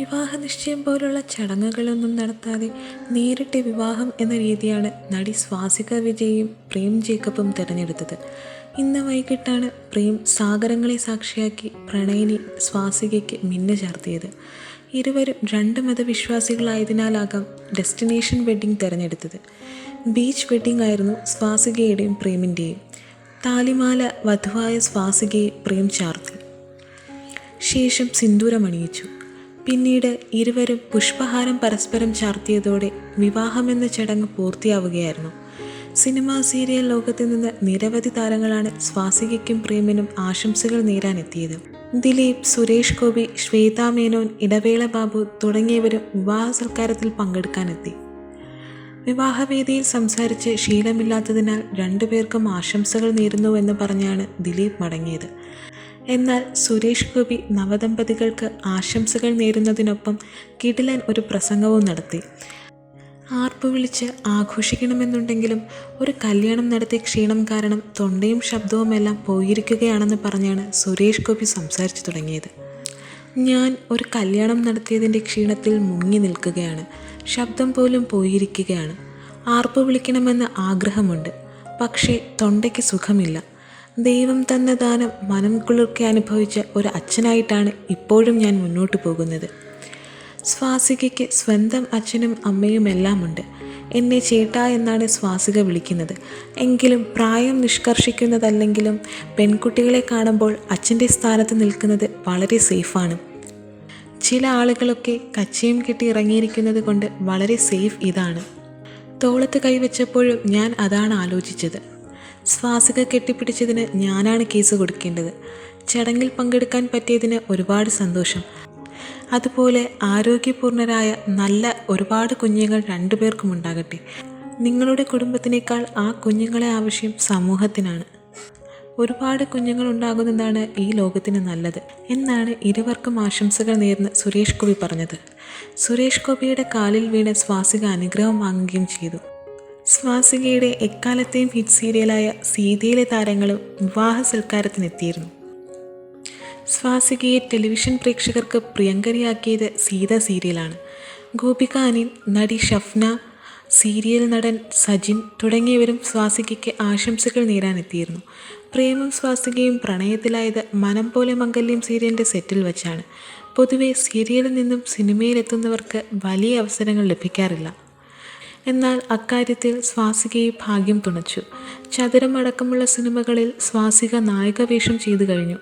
വിവാഹ നിശ്ചയം പോലുള്ള ചടങ്ങുകളൊന്നും നടത്താതെ നേരിട്ട് വിവാഹം എന്ന രീതിയാണ് നടി സ്വാസിക വിജയും പ്രേം ജേക്കബും തിരഞ്ഞെടുത്തത്. ഇന്ന് വൈകിട്ടാണ് പ്രേം സാഗരങ്ങളെ സാക്ഷിയാക്കി പ്രണയിനി സ്വാസികയ്ക്ക് മിന്നു ചാർത്തിയത്. ഇരുവരും രണ്ട് മതവിശ്വാസികളായതിനാലാകാം ഡെസ്റ്റിനേഷൻ വെഡ്ഡിംഗ് തിരഞ്ഞെടുത്തത്. ബീച്ച് വെഡ്ഡിംഗ് ആയിരുന്നു സ്വാസികയുടെയും പ്രേമിന്റെയും താലിമാല വധുവായ സ്വാസികയെ പ്രേം ചാർത്തി. ശേഷം സിന്ദൂരമണിയിച്ചു പിന്നീട് ഇരുവരും പുഷ്പഹാരം പരസ്പരം ചാർത്തിയതോടെ വിവാഹമെന്ന ചടങ്ങ് പൂർത്തിയാവുകയായിരുന്നു. സിനിമാ സീരിയൽ ലോകത്ത് നിന്ന് നിരവധി താരങ്ങളാണ് സ്വാസികയ്ക്കും പ്രേമിനും ആശംസകൾ നേരാനെത്തിയത്. ദിലീപ് സുരേഷ് ഗോപി ശ്വേത മേനോൻ ഇടവേള ബാബു തുടങ്ങിയവരും വിവാഹ സൽക്കാരത്തിൽ പങ്കെടുക്കാനെത്തി. വിവാഹവേദിയിൽ സംസാരിച്ച് ശീലമില്ലാത്തതിനാൽ രണ്ടുപേർക്കും ആശംസകൾ നേരുന്നുവെന്ന് പറഞ്ഞാണ് ദിലീപ് മടങ്ങിയത്. എന്നാൽ സുരേഷ് ഗോപി നവദമ്പതികൾക്ക് ആശംസകൾ നേരുന്നതിനൊപ്പം കിടിലൻ ഒരു പ്രസംഗവും നടത്തി. ആർപ്പ് വിളിച്ച് ആഘോഷിക്കണമെന്നുണ്ടെങ്കിലും ഒരു കല്യാണം നടത്തിയ ക്ഷീണം കാരണം തൊണ്ടയും ശബ്ദവുമെല്ലാം പോയിരിക്കുകയാണെന്ന് പറഞ്ഞാണ് സുരേഷ് ഗോപി സംസാരിച്ചു തുടങ്ങിയത്. ഞാൻ ഒരു കല്യാണം നടത്തിയതിന്റെ ക്ഷീണത്തിൽ മുങ്ങി നിൽക്കുകയാണ്. ശബ്ദം പോലും പോയിരിക്കുകയാണ്. ആർപ്പ് വിളിക്കണമെന്ന് ആഗ്രഹമുണ്ട്. പക്ഷേ തൊണ്ടയ്ക്ക് സുഖമില്ല. ദൈവം തന്ന ദാനം മനം കുളിർക്കെ അനുഭവിച്ച ഒരു അച്ഛനായിട്ടാണ് ഇപ്പോഴും ഞാൻ മുന്നോട്ട് പോകുന്നത്. സ്വാസികയ്ക്ക് സ്വന്തം അച്ഛനും അമ്മയും എല്ലാമുണ്ട്. എന്നെ ചേട്ടാ എന്നാണ് സ്വാസിക വിളിക്കുന്നത്. എങ്കിലും പ്രായം നിഷ്കർഷിക്കുന്നതല്ലെങ്കിലും പെൺകുട്ടികളെ കാണുമ്പോൾ അച്ഛന്റെ സ്ഥാനത്ത് നിൽക്കുന്നത് വളരെ സേഫാണ്. ചില ആളുകളൊക്കെ കച്ചയും കെട്ടി ഇറങ്ങിയിരിക്കുന്നത് കൊണ്ട് വളരെ സേഫ് ഇതാണ്. തോളത്ത് കൈവച്ചപ്പോഴും ഞാൻ അതാണ് ആലോചിച്ചത്. സ്വാസിക കെട്ടിപ്പിടിച്ചതിന് ഞാനാണ് കേസ് കൊടുക്കേണ്ടത്. ചടങ്ങിൽ പങ്കെടുക്കാൻ പറ്റിയതിന് ഒരുപാട് സന്തോഷം. അതുപോലെ ആരോഗ്യപൂർണരായ നല്ല ഒരുപാട് കുഞ്ഞുങ്ങൾ രണ്ടുപേർക്കും ഉണ്ടാകട്ടെ. നിങ്ങളുടെ കുടുംബത്തിനേക്കാൾ ആ കുഞ്ഞുങ്ങളെ ആവശ്യം സമൂഹത്തിനാണ്. ഒരുപാട് കുഞ്ഞുങ്ങൾ ഉണ്ടാകുന്നതാണ് ഈ ലോകത്തിന് നല്ലത് എന്നാണ് ഇരുവർക്കും ആശംസകൾ നേർന്ന് സുരേഷ് ഗോപി പറഞ്ഞത്. സുരേഷ് ഗോപിയുടെ കാലിൽ വീണ് സ്വാസിക അനുഗ്രഹം വാങ്ങുകയും ചെയ്തു. സ്വാസികയുടെ എക്കാലത്തെയും ഹിറ്റ് സീരിയലായ സീതയിലെ താരങ്ങളും വിവാഹ സൽക്കാരത്തിനെത്തിയിരുന്നു. സ്വാസികയെ ടെലിവിഷൻ പ്രേക്ഷകർക്ക് പ്രിയങ്കരിയാക്കിയത് സീത സീരിയലാണ് ഗോപിക അനിൽ നടി ഷഫ്ന സീരിയൽ നടൻ സജിൻ തുടങ്ങിയവരും സ്വാസികയ്ക്ക് ആശംസകൾ നേരാനെത്തിയിരുന്നു. പ്രേമം സ്വാസികയും പ്രണയത്തിലായത് മനം പോലെ മംഗല്യം സീരിയലിന്റെ സെറ്റിൽ വെച്ചാണ്. പൊതുവെ സീരിയലിൽ നിന്നും സിനിമയിലെത്തുന്നവർക്ക് വലിയ അവസരങ്ങൾ ലഭിക്കാറില്ല. എന്നാൽ അക്കാര്യത്തിൽ സ്വാസികയെ ഭാഗ്യം തുണച്ചു. ചതുരം അടക്കമുള്ള സിനിമകളിൽ സ്വാസിക നായികവേഷം ചെയ്തു കഴിഞ്ഞു.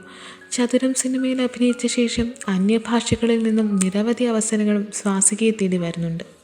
ചതുരം സിനിമയിൽ അഭിനയിച്ച ശേഷം അന്യഭാഷകളിൽ നിന്നും നിരവധി അവസരങ്ങളും സ്വാസികയെ തേടി വരുന്നുണ്ട്.